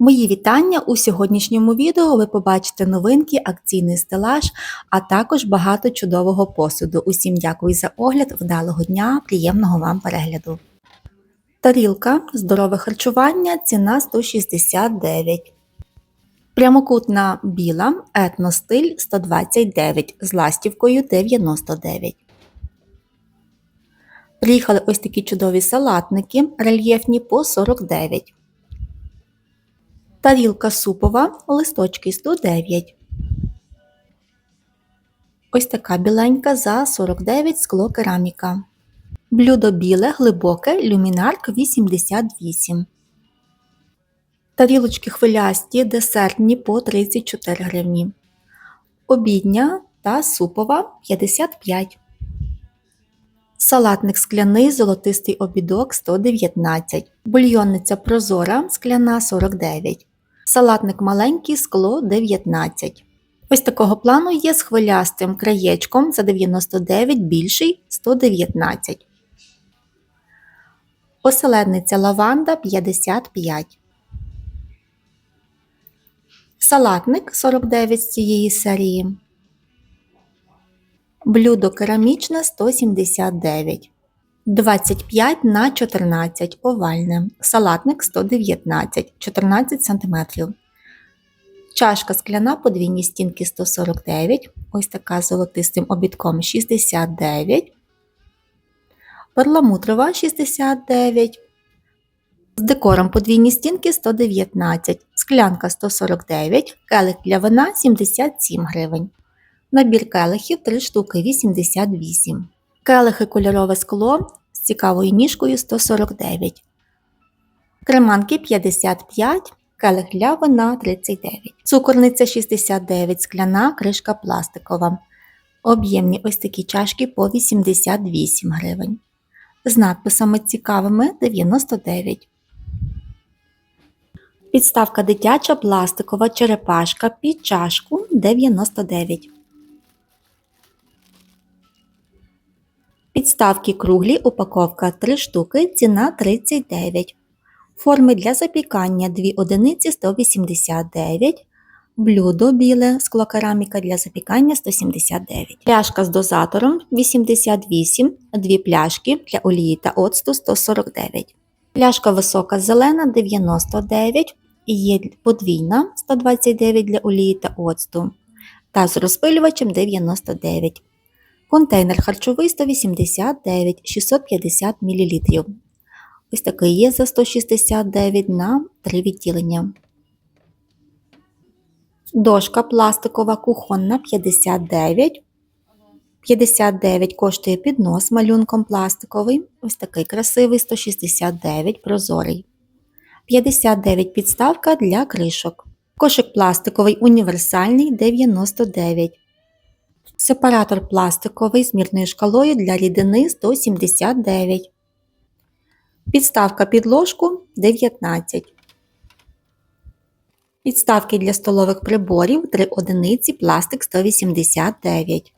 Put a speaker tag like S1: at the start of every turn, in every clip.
S1: Мої вітання у сьогоднішньому відео ви побачите новинки, акційний стелаж, а також багато чудового посуду. Усім дякую за огляд, вдалого дня, приємного вам перегляду. Тарілка, здорове харчування, ціна 169. Прямокутна біла, етностиль 129 з ластівкою 99. Приїхали ось такі чудові салатники, рельєфні по 49. Тарілка супова, листочки 109. Ось така біленька за 49 скло кераміка. Блюдо біле, глибоке, люмінарк 88. Тарілочки хвилясті, десертні по 34 гривні. Обідня та супова 55. Салатник скляний, золотистий обідок 119. Бульйонниця прозора скляна 49. Салатник маленький скло 19. Ось такого плану є з хвилястим краєчком за 99 більший 119. Оселедниця лаванда 55. Салатник 49 з цієї серії. Блюдо керамічне 179. 25 на 14 овальне. Салатник 119 14 см. Чашка скляна подвійні стінки 149. Ось така з золотистим обідком 69. Перламутрова 69. З декором подвійні стінки 119, склянка 149, келих для вина 77 гривень. Набір келихів 3 штуки 88. Келихи кольорове скло з цікавою ніжкою 149. Креманки 55, келих для вина 39. Цукорниця 69, скляна кришка пластикова. Об'ємні ось такі чашки по 88 гривень. З надписами цікавими 99. Підставка дитяча пластикова черепашка під чашку 99. Підставки круглі, упаковка 3 штуки, ціна 39. Форми для запікання 2 одиниці 189. Блюдо біле, склокераміка для запікання 179. Пляшка з дозатором 88, дві пляшки для олії та оцту 149. Пляшка висока зелена 99 і є подвійна 129 для олії та оцту. Та з розпилювачем 99. Контейнер харчовий 189 650 мл. Ось такий є за 169 на 3 відділення. Дошка пластикова кухонна 59. 59 коштує піднос малюнком пластиковий. Ось такий красивий 169 прозорий. 59 підставка для кришок. Кошик пластиковий універсальний 99. Сепаратор пластиковий з мірною шкалою для рідини 179. Підставка під ложку 19. Підставки для столових приборів 3 одиниці пластик 189.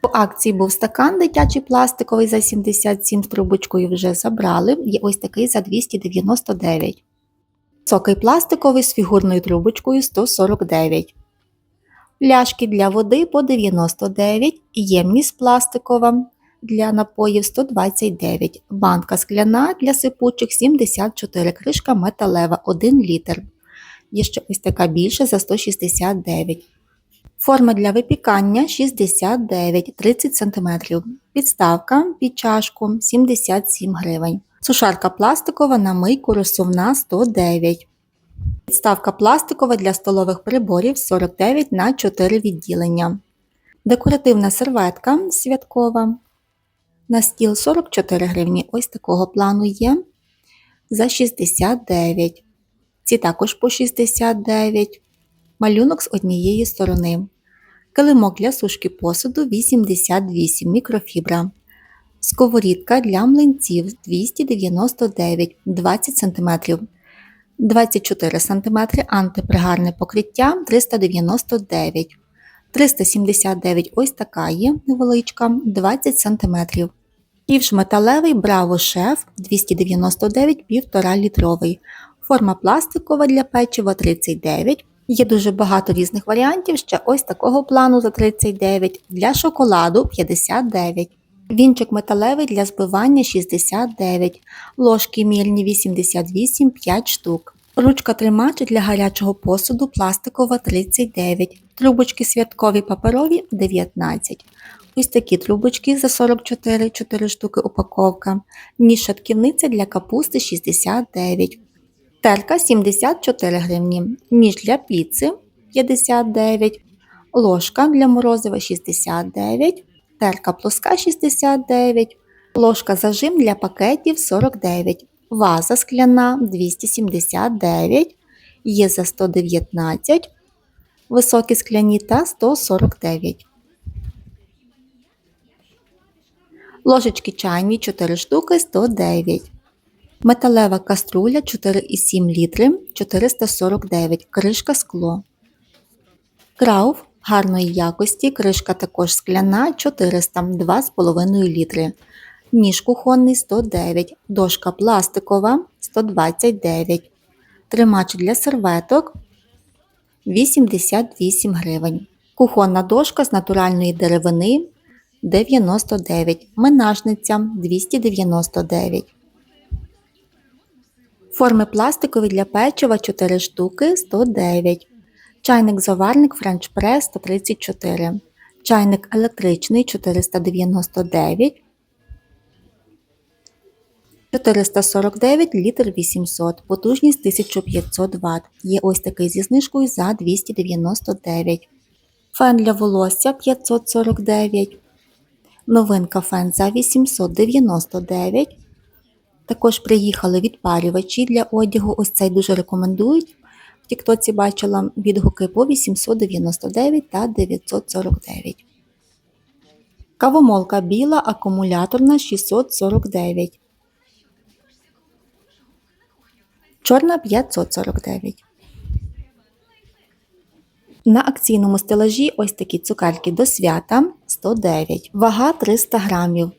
S1: По акції був стакан дитячий пластиковий за 77 з трубочкою вже забрали. Є ось такий за 299. Сокий пластиковий з фігурною трубочкою 149. Пляшки для води по 99, ємність пластикова для напоїв 129, банка скляна для сипучих 74, кришка металева 1 літр. Є ще ось така більша за 169. Форма для випікання 69 30 см. Підставка під чашку 77 гривень. Сушарка пластикова на мийку розсувна 109. Підставка пластикова для столових приборів 49 на 4 відділення. Декоративна серветка святкова. На стіл 44 гривні. Ось такого плану є. За 69. Ці також по 69. Малюнок з однієї сторони. Килимок для сушки посуду 88 мікрофібра. Сковорідка для млинців 299 20 см. 24 см антипригарне покриття 399 379 ось така є невеличка 20 см. Ківш металевий Браво Шеф 299 1,5 літровий. Форма пластикова для печива 39. Є дуже багато різних варіантів, ще ось такого плану за 39, для шоколаду 59. Вінчик металевий для збивання 69, ложки мірні 88 5 штук. Ручка тримач для гарячого посуду пластикова 39, трубочки святкові паперові 19. Ось такі трубочки за 44 4 штуки упаковка. Ніж шатківниця для капусти 69. Терка 74 гривні. Ніж для піци 59. Ложка для морозива 69. Терка плоска 69. Ложка зажим для пакетів 49. Ваза скляна 279. Є за 119. Високі скляні та 149. Ложечки чайні 4 штуки 109. Металева каструля 4,7 літри 449. Кришка скло. Крауф гарної якості. Кришка також скляна 400 2,5 літри. Ніж кухонний 109. Дошка пластикова 129. Тримач для серветок 88 гривень. Кухонна дошка з натуральної деревини 99. Менажниця 299. Форми пластикові для печива 4 штуки 109. Чайник заварник French Press 134. Чайник електричний 499. 449 літр 800, потужність 1500 Вт. Є ось такий зі знижкою за 299. Фен для волосся 549. Новинка фен за 899. Також приїхали відпарювачі для одягу. Ось цей дуже рекомендують. Тіктоці бачила відгуки по 899 та 949. Кавомолка біла, акумуляторна 649. Чорна 549. На акційному стелажі ось такі цукерки до свята 109. Вага 300 грамів.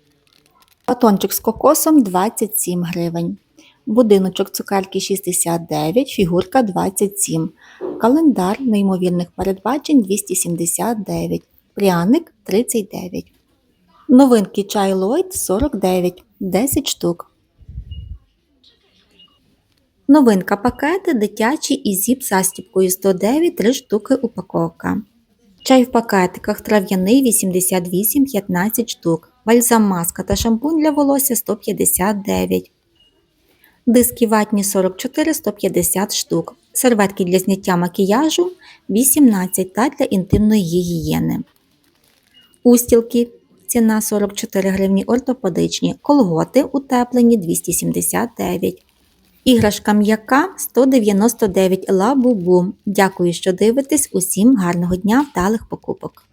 S1: Батончик з кокосом 27 гривень. Будиночок цукерки 69, фігурка 27. Календар неймовірних передбачень 279. Пряник 39. Новинки чай Ллойд 49, 10 штук. Новинка пакети дитячі із зіп застіпкою 109 3 штуки упаковка. Чай в пакетиках трав'яний 88 15 штук. Бальзам маска та шампунь для волосся 159. Диски ватні 44 150 штук. Серветки для зняття макіяжу 18 та для інтимної гігієни. Устілки ціна 44 гривні ортопедичні. Колготи утеплені 279. Іграшка м'яка 199 лабубу. Дякую, що дивитесь. Усім гарного дня, вдалих покупок!